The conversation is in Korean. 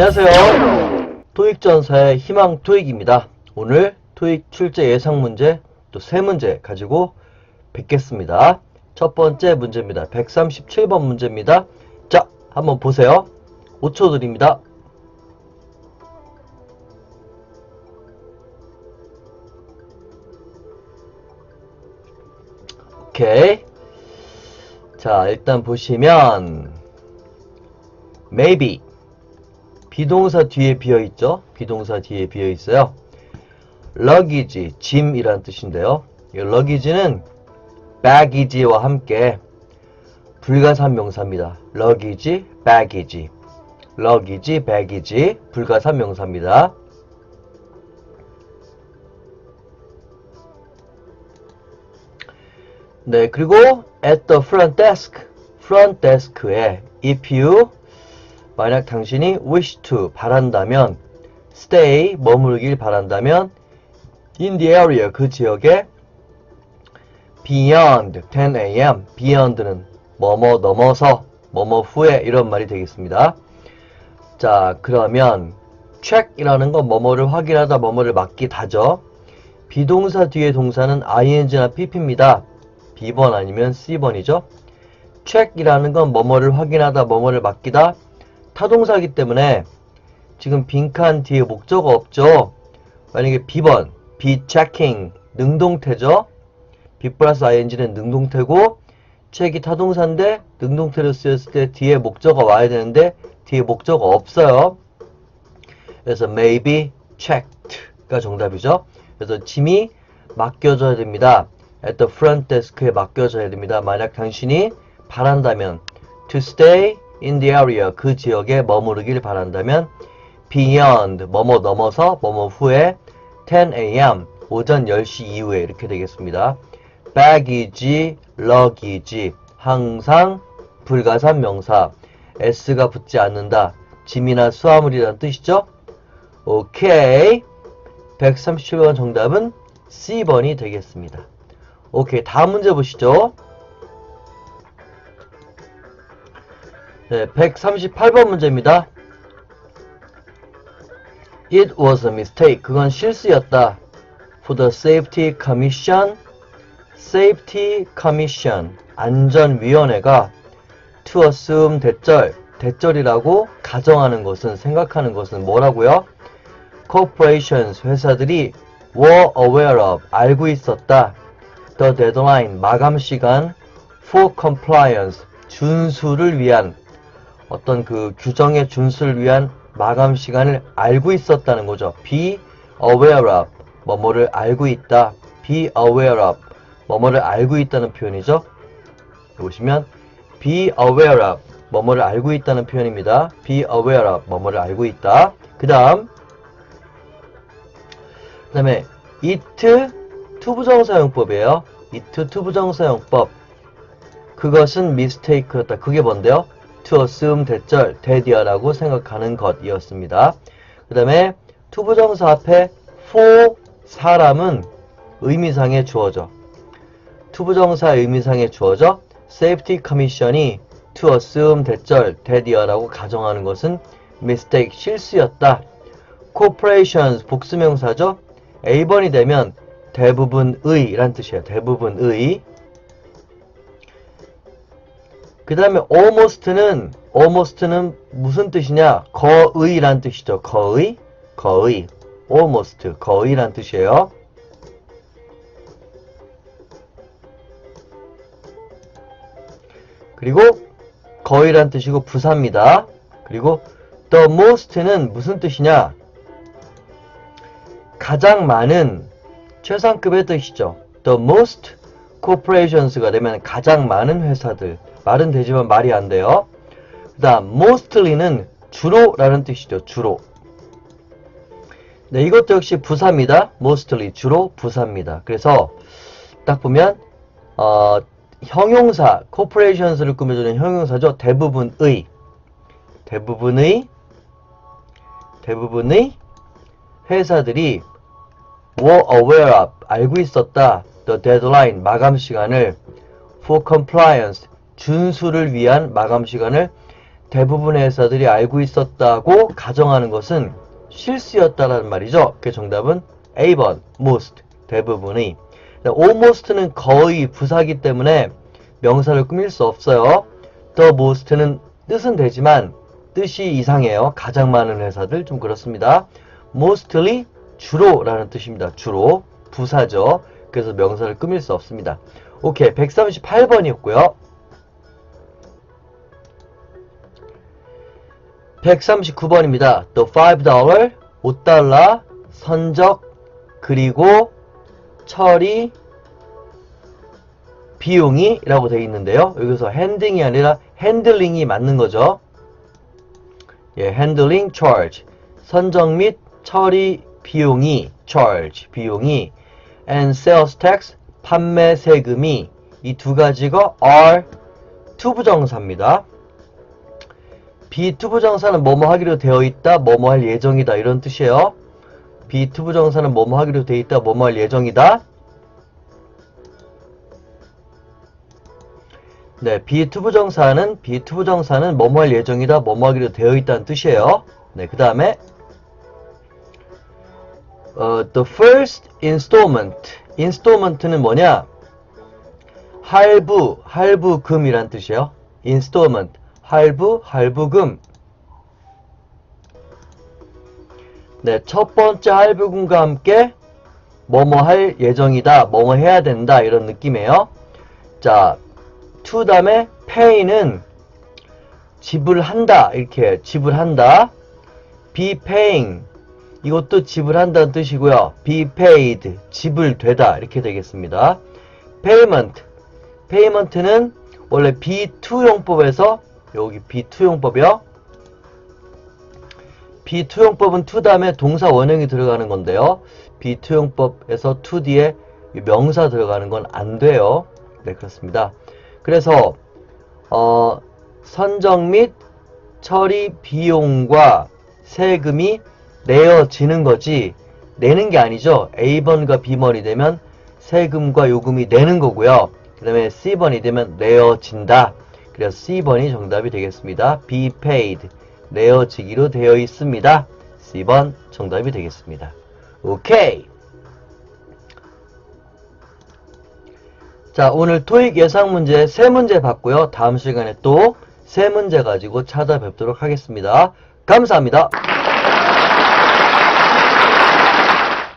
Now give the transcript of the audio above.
안녕하세요. 토익전사의 희망 토익입니다. 오늘 토익 출제 예상 문제 또 세 문제 가지고 뵙겠습니다. 첫 번째 문제입니다. 137번 문제입니다. 자, 한번 보세요. 5초 드립니다. 오케이. 자, 일단 보시면 maybe 비동사 뒤에 비어 있죠? 비동사 뒤에 비어 있어요. luggage, 짐이란 뜻인데요. 이 luggage는 baggage와 함께 불가산 명사입니다. luggage, baggage. luggage, baggage, 불가산 명사입니다. 네, 그리고 at the front desk, front desk에 if you 만약 당신이 wish to 바란다면 stay 머무르길 바란다면 in the area 그 지역에 beyond 10 a.m. beyond는 뭐뭐 넘어서 뭐뭐 후에 이런 말이 되겠습니다. 자 그러면 check이라는 건 뭐뭐를 확인하다 뭐뭐를 맡기다죠. 비동사 뒤에 동사는 ing나 pp입니다. B번 아니면 C번이죠. check이라는 건 뭐뭐를 확인하다 뭐뭐를 맡기다 타동사기 때문에 지금 빈칸 뒤에 목적어 없죠. 만약에 B번 be checking 능동태죠. B 플러스 ing는 능동태고 check이 타동사인데 능동태로 쓰였을 때 뒤에 목적어 와야 되는데 뒤에 목적어 없어요. 그래서 maybe checked가 정답이죠. 그래서 짐이 맡겨져야 됩니다. at the front desk에 맡겨져야 됩니다. 만약 당신이 바란다면 to stay in the area 그 지역에 머무르길 바란다면 beyond 뭐뭐 넘어서 뭐뭐 후에 10 a.m. 오전 10시 이후에 이렇게 되겠습니다. baggage, luggage 항상 불가산 명사 s가 붙지 않는다. 짐이나 수화물이라는 뜻이죠. 오케이 137번 정답은 C번이 되겠습니다. 오케이 다음 문제 보시죠. 네, 138번 문제입니다. It was a mistake. 그건 실수였다. For the Safety Commission, Safety Commission, 안전위원회가 to assume 대절, 대절이라고 가정하는 것은, 생각하는 것은 뭐라고요? Corporations, 회사들이 were aware of, 알고 있었다. The deadline, 마감 시간 for compliance, 준수를 위한 어떤 그 규정의 준수를 위한 마감 시간을 알고 있었다는 거죠. be aware of, 뭐뭐를 알고 있다. be aware of, 뭐뭐를 알고 있다는 표현이죠. 보시면 be aware of, 뭐뭐를 알고 있다는 표현입니다. be aware of, 뭐뭐를 알고 있다. 그 다음 그 다음에 it 투부정사용법이에요. it 투부정사용법. 그것은 mistake였다. 그게 뭔데요? Assume 대절, 대디어라고 생각하는 것이었습니다. 그 다음에 투부정사 앞에 for 사람은 의미상의 주어져. 투부정사 의미상의 주어져. safety commission이 assume 대절, 대디어라고 가정하는 것은 mistake, 실수였다. corporations, 복수명사죠. A번이 되면 대부분의 란 뜻이에요. 대부분의. 그 다음에 almost는 almost는 무슨 뜻이냐? 거의란 뜻이죠. 거의, 거의, almost, 거의란 뜻이에요. 그리고 거의란 뜻이고 부사입니다. 그리고 the most는 무슨 뜻이냐? 가장 많은 최상급의 뜻이죠. The most corporations가 되면 가장 많은 회사들. 말은 되지만 말이 안 돼요. 그 다음 mostly는 주로 라는 뜻이죠. 주로. 네, 이것도 역시 부사입니다. mostly 주로 부사입니다. 그래서 딱 보면 어, 형용사 corporations를 꾸며주는 형용사죠. 대부분의 대부분의 대부분의 회사들이 were aware of 알고 있었다. the deadline 마감 시간을 for compliance 준수를 위한 마감 시간을 대부분의 회사들이 알고 있었다고 가정하는 것은 실수였다라는 말이죠. 그 정답은 A번 most 대부분이 almost는 거의 부사기 때문에 명사를 꾸밀 수 없어요. the most는 뜻은 되지만 뜻이 이상해요. 가장 많은 회사들 좀 그렇습니다. mostly 주로라는 뜻입니다. 주로 부사죠. 그래서 명사를 꾸밀 수 없습니다. 오케이 138번이었고요. 139번입니다. 또 $5 5달러 선적 그리고 처리 비용이 라고 되어 있는데요. 여기서 핸딩이 아니라 핸들링이 맞는 거죠. 예, 핸들링 charge 선적 및 처리 비용이 charge 비용이 and sales tax 판매 세금이 이 두 가지가 are 투부정사입니다. 비투부정사는 뭐뭐 하기로 되어 있다, 뭐뭐 할 예정이다 이런 뜻이에요. 비투부정사는 뭐뭐 하기로 되어 있다, 뭐뭐 할 예정이다. 네, 비투부정사는 비투부정사는 뭐뭐 할 예정이다, 뭐뭐 하기로 되어 있다는 뜻이에요. 네, 그 다음에 어, the first installment. installment는 뭐냐? 할부, 할부금이란 뜻이에요. installment. 할부, 할부금. 네, 첫 번째 할부금과 함께 뭐뭐 할 예정이다, 뭐뭐 해야 된다 이런 느낌이에요. 자, to 다음에 pay는 지불한다 이렇게 지불한다. be paying 이것도 지불한다는 뜻이고요. be paid 지불되다 이렇게 되겠습니다. payment payment는 원래 B2 용법에서 여기 B2 용법이요. B2 용법은 to 다음에 동사 원형이 들어가는 건데요. B2 용법에서 to 뒤에 명사 들어가는 건 안 돼요. 네, 그렇습니다. 그래서 어, 선정 및 처리 비용과 세금이 내어지는 거지 내는 게 아니죠. A번과 B번이 되면 세금과 요금이 내는 거고요. 그 다음에 C번이 되면 내어진다. 그래서 C번이 정답이 되겠습니다. be paid. 내어지기로 되어 있습니다. C번 정답이 되겠습니다. 오케이. 자, 오늘 토익 예상 문제 세 문제 봤고요. 다음 시간에 또세 문제 가지고 찾아뵙도록 하겠습니다. 감사합니다.